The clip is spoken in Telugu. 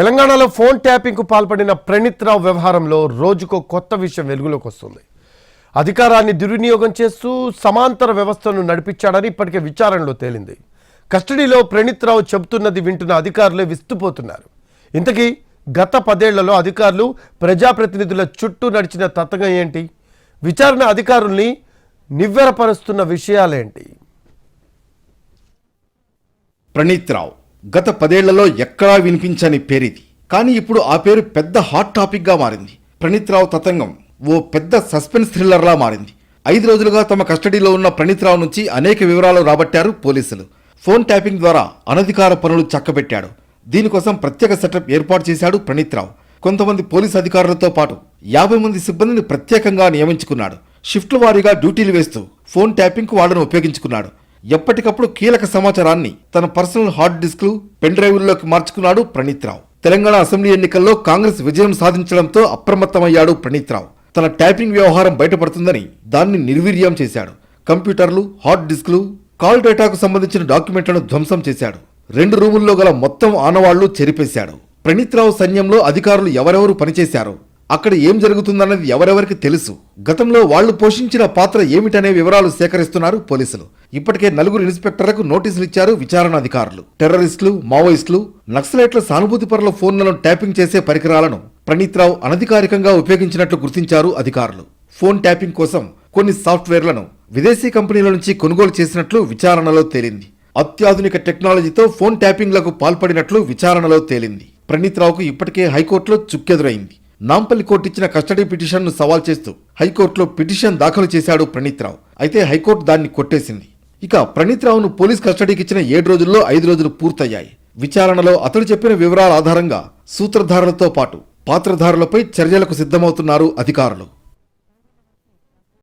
తెలంగాణలో ఫోన్ ట్యాపింగ్కు పాల్పడిన ప్రణీత్ రావు వ్యవహారంలో రోజుకో కొత్త విషయం వెలుగులోకి వస్తుంది. అధికారాన్ని దుర్వినియోగం చేస్తూ సమాంతర వ్యవస్థను నడిపించాడని ఇప్పటికే విచారణలో తేలింది. కస్టడీలో ప్రణీత్ రావు చెబుతున్నది వింటున్న అధికారులే విస్తుపోతున్నారు. ఇంతకీ గత పదేళ్ళలో అధికారులు ప్రజాప్రతినిధుల చుట్టూ నడిచిన తతంగం ఏంటి? విచారణ అధికారుల్ని నివ్వెరపరుస్తున్న విషయాలేంటి? ప్రణీత్ రావు గత పదేళ్ళలో ఎక్కడా వినిపించని పేరిది. కానీ ఇప్పుడు ఆ పేరు పెద్ద హాట్ టాపిక్గా మారింది. ప్రణీత్ రావు తతంగం ఓ పెద్ద సస్పెన్స్ థ్రిల్లర్లా మారింది. ఐదు రోజులుగా తమ కస్టడీలో ఉన్న ప్రణీత్ రావు నుంచి అనేక వివరాలు రాబట్టారు పోలీసులు. ఫోన్ ట్యాపింగ్ ద్వారా అనధికార పనులు చక్కబెట్టాడు. దీనికోసం ప్రత్యేక సెటప్ ఏర్పాటు చేశాడు ప్రణీత్ రావు కొంతమంది పోలీసు అధికారులతో పాటు యాభై మంది సిబ్బందిని ప్రత్యేకంగా నియమించుకున్నాడు. షిఫ్ట్ల వారీగా డ్యూటీలు వేస్తూ ఫోన్ ట్యాపింగ్కు వాళ్ళను ఉపయోగించుకున్నాడు. ఎప్పటికప్పుడు కీలక సమాచారాన్ని తన పర్సనల్ హార్డ్ డిస్క్లు పెన్ డ్రైవ్ల్లోకి మార్చుకున్నాడు ప్రణీత్ రావు తెలంగాణ అసెంబ్లీ ఎన్నికల్లో కాంగ్రెస్ విజయం సాధించడంతో అప్రమత్తమయ్యాడు ప్రణీత్ రావు తన ట్యాపింగ్ వ్యవహారం బయటపడుతుందని దాన్ని నిర్వీర్యం చేశాడు. కంప్యూటర్లు హార్డ్ డిస్క్లు కాల్ డేటాకు సంబంధించిన డాక్యుమెంట్లను ధ్వంసం చేశాడు. రెండు రూముల్లో గల మొత్తం ఆనవాళ్ళు చెరిపేశాడు. ప్రణీత్ రావు సైన్యంలో అధికారులు ఎవరెవరు పనిచేశారో? అక్కడ ఏం జరుగుతుందన్నది ఎవరెవరికి తెలుసు. గతంలో వాళ్ళు పోషించిన పాత్ర ఏమిటనే వివరాలు సేకరిస్తున్నారు పోలీసులు. ఇప్పటికే నలుగురు ఇన్స్పెక్టర్లకు నోటీసులు ఇచ్చారు విచారణ అధికారులు. టెర్రరిస్టులు మావోయిస్టులు నక్సలైట్ల సానుభూతి పరుల ఫోన్లను ట్యాపింగ్ చేసే పరికరాలను ప్రణీత్ రావు అనధికారికంగా ఉపయోగించినట్లు గుర్తించారు అధికారులు. ఫోన్ ట్యాపింగ్ కోసం కొన్ని సాఫ్ట్వేర్లను విదేశీ కంపెనీల నుంచి కొనుగోలు చేసినట్లు విచారణలో తేలింది. అత్యాధునిక టెక్నాలజీతో ఫోన్ ట్యాపింగ్లకు పాల్పడినట్లు విచారణలో తేలింది. ప్రణీత్ రావుకు ఇప్పటికే హైకోర్టులో చుక్కెదురైంది. నాంపల్లి కోర్టు ఇచ్చిన కస్టడీ పిటిషన్ను సవాల్ చేస్తూ హైకోర్టులో పిటిషన్ దాఖలు చేశాడు ప్రణీత్ రావు అయితే హైకోర్టు దాన్ని కొట్టేసింది. ఇక ప్రణీత్ రావును పోలీస్ కస్టడీకి ఇచ్చిన ఏడు రోజుల్లో ఐదు రోజులు పూర్తయ్యాయి. విచారణలో అతడు చెప్పిన వివరాల ఆధారంగా సూత్రధారులతో పాటు పాత్రధారులపై చర్యలకు సిద్ధమవుతున్నారు అధికారులు.